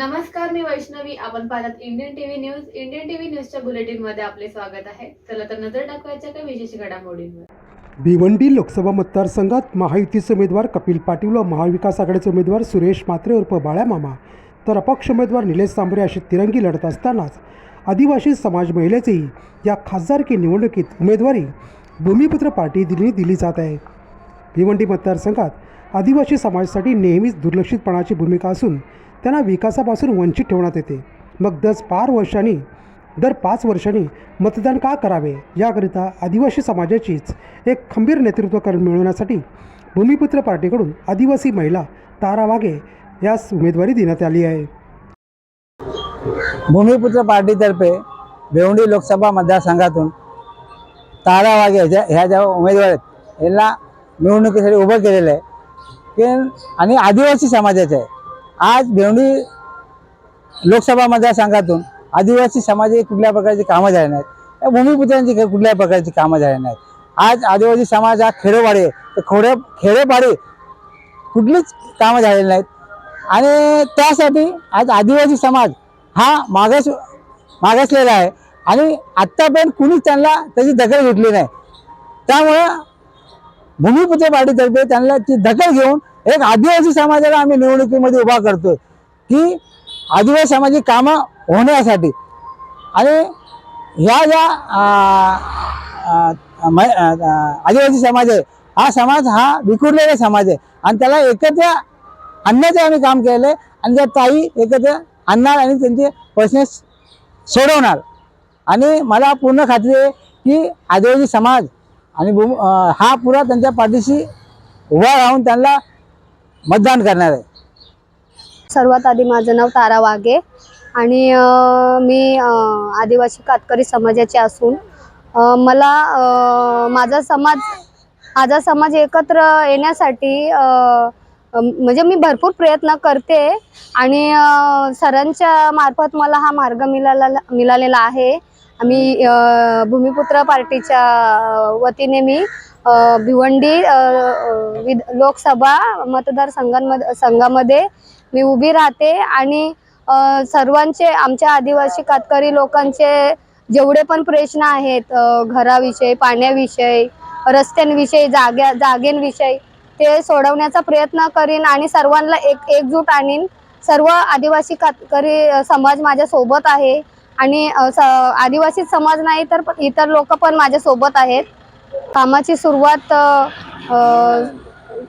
नमस्कार मी वैष्णवी. आपण पाहतात Indian TV news Indian TV न्यूजच्या बुलेटिनमध्ये आपले स्वागत आहे. चला तर नजर टाकवायच्या काही विशेष घडामोडींवर. भिवंडी लोकसभा मतदारसंघात महायुतीचे उमेदवार कपिल पाटील व महाविकास आघाडीचे उमेदवार सुरेश म्हात्रे उर्फ बाळ्या मामा तर अपक्ष उमेदवार निलेश सांबरे अशी तिरंगी लढत असतानाच आदिवासी समाज महिलेचेही या खासदारकी निवडणुकीत उमेदवारी भूमिपुत्र पार्टी दिली दिली जात आहे. भिवंडी मतदारसंघात आदिवासी समाजासाठी नेहमीच दुर्लक्षितपणाची भूमिका असून त्यांना विकासापासून वंचित ठेवण्यात येते. मग दस पार वर्षांनी दर पाच वर्षांनी मतदान का करावे? याकरिता आदिवासी समाजाचीच एक खंबीर नेतृत्व कर मिळवण्यासाठी भूमिपुत्र पार्टीकडून आदिवासी महिला तारा वाघे यास उमेदवारी देण्यात आली आहे. भूमिपुत्र पार्टीतर्फे भिवंडी लोकसभा मतदारसंघातून तारा वाघे ज्या ह्या ज्या उमेदवार आहेत यांना निवडणुकीसाठी उभं केलेलं आहे. की आणि आदिवासी समाजाचे आहे. आज भिवंडी लोकसभा मतदारसंघातून आदिवासी समाजाची कुठल्या प्रकारची कामं झाली नाहीत. या भूमिपुत्रांची कुठल्याही प्रकारची कामं झाली नाहीत. आज आदिवासी समाज हा खेडोपाडे तर खोडे खेडेपाडी कुठलीच कामं झालेली नाहीत. आणि त्यासाठी आज आदिवासी समाज हा मागास मागासलेला आहे. आणि आत्तापर्यंत कुणीच त्यांना त्याची दखल घेतली नाही. त्यामुळं भूमिपुत्र पार्टीतर्फे त्यांना ती दखल घेऊन एक आदिवासी समाजाला आम्ही निवडणुकीमध्ये उभा करतोय की आदिवासी समाजाची कामं होण्यासाठी. आणि ह्या ज्या मै- आदिवासी समाज आहे हा समाज हा विखुरलेला समाज आहे. आणि त्याला एकत्र आणण्याचं आम्ही काम केलं आहे आणि त्या ताई एकत्र आणणार आणि त्यांचे प्रश्न सोडवणार. आणि मला पूर्ण खात्री आहे की आदिवासी समाज आणि भू हा पुरा त्यांच्या पाठीशी उभा राहून त्यांना मतदान करणार आहे. सर्वात आधी माझं नाव तारा वाघे आणि मी आदिवासी कातकरी समाजाची असून मला माझा समाज माझा समाज एकत्र येण्यासाठी म्हणजे मी भरपूर प्रयत्न करते आणि सरांच्या मार्फत मला हा मार्ग मिळाला मिळालेला आहे. आम्ही भूमिपुत्र पार्टीच्या वतीने मी भिवंडी विध लोकसभा मतदारसंघांमध्ये संघामध्ये मी उभी राहते आणि सर्वांचे आमच्या आदिवासी कातकरी लोकांचे जेवढे पण प्रश्न आहेत घराविषयी पाण्याविषयी रस्त्यांविषयी जाग्या जागेंविषयी ते सोडवण्याचा प्रयत्न करीन आणि सर्वांना एक एकजूट आणीन. सर्व आदिवासी कातकरी समाज माझ्यासोबत आहे. आणि आदिवासी समाज नाही तर पण इतर लोक पण माझ्यासोबत आहेत. कामाची सुरुवात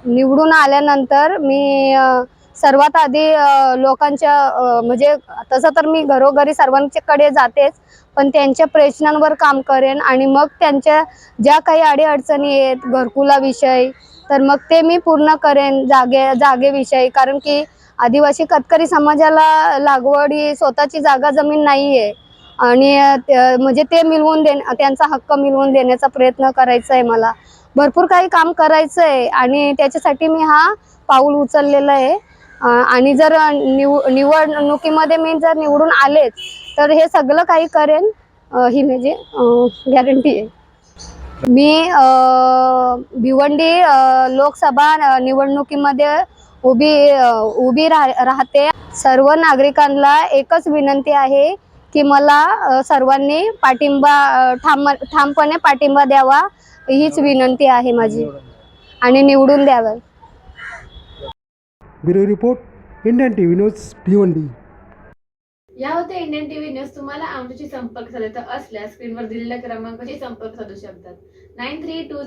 निवडून आल्यानंतर मी सर्वात आधी लोकांच्या म्हणजे तसं तर मी घरोघरी सर्वांच्याकडे जातेच पण त्यांच्या प्रश्नांवर काम करेन आणि मग त्यांच्या ज्या काही अडीअडचणी आहेत घरकुलाविषयी तर मग ते मी पूर्ण करेन जागे जागेविषयी. कारण की आदिवासी कतकरी समाजाला लागवडी स्वतःची जागा जमीन नाही आहे आणि म्हणजे ते मिळवून दे त्यांचा हक्क मिळवून देण्याचा प्रयत्न करायचा आहे मला. भरपूर काही काम करायचं आहे आणि त्याच्यासाठी मी हा पाऊल उचललेला आहे. आणि जर निव निवडणुकीमध्ये मी जर निवडून आलेच तर हे सगळं काही करेन ही म्हणजे गॅरंटी आहे. मी भिवंडी लोकसभा निवडणुकीमध्ये उभी उभी राह राहते. सर्व नागरिकांना एकच विनंती आहे की मला सर्वांनी पाठिंबा ठाम ठामपणे पाठिंबा द्यावा. हीच विनंती आहे माझी. आणि निवडून द्यावं. Bureau report Indian T V news Bhiwandi. या होत्या इंडियन टीव्ही न्यूज. तुम्हाला आमच्याशी संपर्क साधायचा असल्यास स्क्रीनवर दिलेल्या क्रमांकाशी संपर्क साधू शकतात. Nine three to